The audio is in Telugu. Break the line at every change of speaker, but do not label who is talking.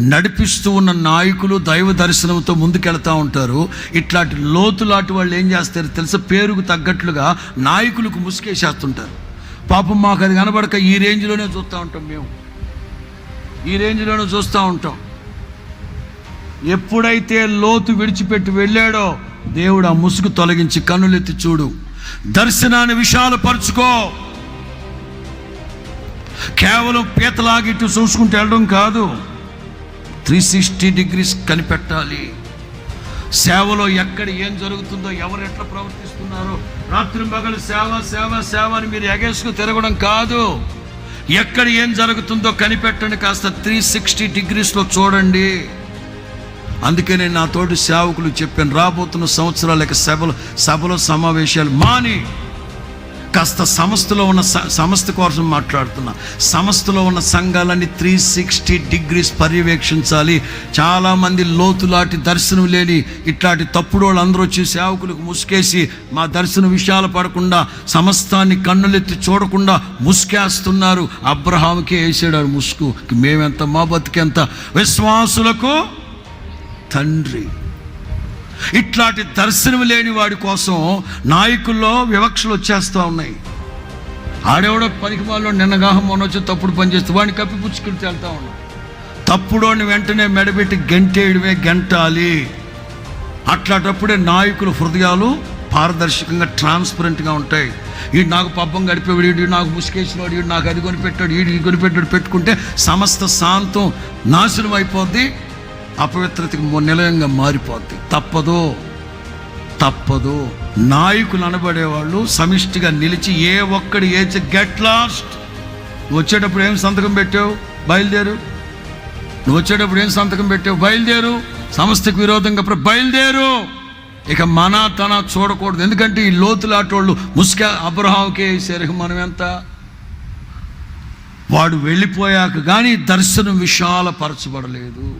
నడిపిస్తూ ఉన్న నాయకులు దైవ దర్శనంతో ముందుకెళ్తూ ఉంటారు. ఇట్లాంటి లోతులాంటి వాళ్ళు ఏం చేస్తారు తెలుసా? పేరుకు తగ్గట్లుగా నాయకులకు ముసుకేసేస్తుంటారు పాపం మాకు అది కనబడక ఈ రేంజ్లోనే చూస్తూ ఉంటాం మేము. ఈ రేంజ్లోనే చూస్తూ ఉంటాం. ఎప్పుడైతే లోతు విడిచిపెట్టి వెళ్ళాడో దేవుడు ఆ ముసుగు తొలగించి కన్నులెత్తి చూడు. దర్శనాన్ని విషయాలు పరుచుకో కేవలం పీతలాగిట్టు చూసుకుంటూ వెళ్ళడం కాదు. త్రీ సిక్స్టీ డిగ్రీస్ కనిపెట్టాలి. సేవలో ఎక్కడ ఏం జరుగుతుందో ఎవరు ఎట్లా ప్రవర్తిస్తున్నారో. రాత్రి మగలు సేవ సేవ సేవ అని మీరు ఎగేసుకు తిరగడం కాదు. ఎక్కడ ఏం జరుగుతుందో కనిపెట్టండి కాస్త త్రీ సిక్స్టీ డిగ్రీస్లో చూడండి. అందుకే నేను నా తోటి సేవకులు చెప్పాను రాబోతున్న సంవత్సరాల యొక్క సభలు సభలో సమావేశాలు మాని. కాస్త సంస్థలో ఉన్న సంస్థ కోసం మాట్లాడుతున్నా. సంస్థలో ఉన్న సంఘాలన్నీ త్రీ సిక్స్టీ డిగ్రీస్ పర్యవేక్షించాలి. చాలామంది లోతులాంటి దర్శనం లేని ఇట్లాంటి తప్పుడు వాళ్ళందరూ వచ్చి సేవకులకు ముసుకేసి మా దర్శనం విషయాలు పడకుండా సమస్తాన్ని కన్నులెత్తి చూడకుండా ముసుకేస్తున్నారు. అబ్రహాంకి వేసాడు ముసుకు ముసుగు. మేమెంత మా బతికెంత? విశ్వాసులకు తండ్రి. ఇట్లాంటి దర్శనం లేని వాడి కోసం నాయకుల్లో వివక్షలు వచ్చేస్తూ ఉన్నాయి. ఆడేవాడో పనికి వాళ్ళు నిన్నగాహం మొన్న తప్పుడు పని చేస్తే వాడిని కప్పిపుచ్చుకుని వెళ్తా ఉన్నాడు. తప్పుడోని వెంటనే మెడబెట్టి గంటేయడమే గంటాలి. అట్లాంటప్పుడే నాయకుల హృదయాలు పారదర్శకంగా ట్రాన్స్పరెంట్గా ఉంటాయి. వీడు నాకు పబ్బం గడిపేవాడు వీడు నాకు ముసుకేసినవాడు వీడు నాకు అది కొనిపెట్టాడు వీడు ఇది కొనిపెట్టాడు పెట్టుకుంటే సమస్త శాంతం నాశనం అయిపోద్ది. అపవిత్రతకి నిలయంగా మారిపోద్ది. తప్పదు తప్పదు. నాయకులు అనబడేవాళ్ళు సమిష్టిగా నిలిచి ఏ ఒక్కడి ఏచి గెట్ లాస్ట్. వచ్చేటప్పుడు ఏం సంతకం పెట్టావు? బయలుదేరు. నువ్వు వచ్చేటప్పుడు ఏం సంతకం పెట్టావు? బయలుదేరు. సంస్థకు విరోధంగా బయలుదేరు. ఇక మన తన చూడకూడదు. ఎందుకంటే ఈ లోతులాటోళ్ళు ముసుక అబ్రహాంకే వేసారు మనం ఎంత? వాడు వెళ్ళిపోయాక కానీ దర్శనం విశాలపరచబడలేదు.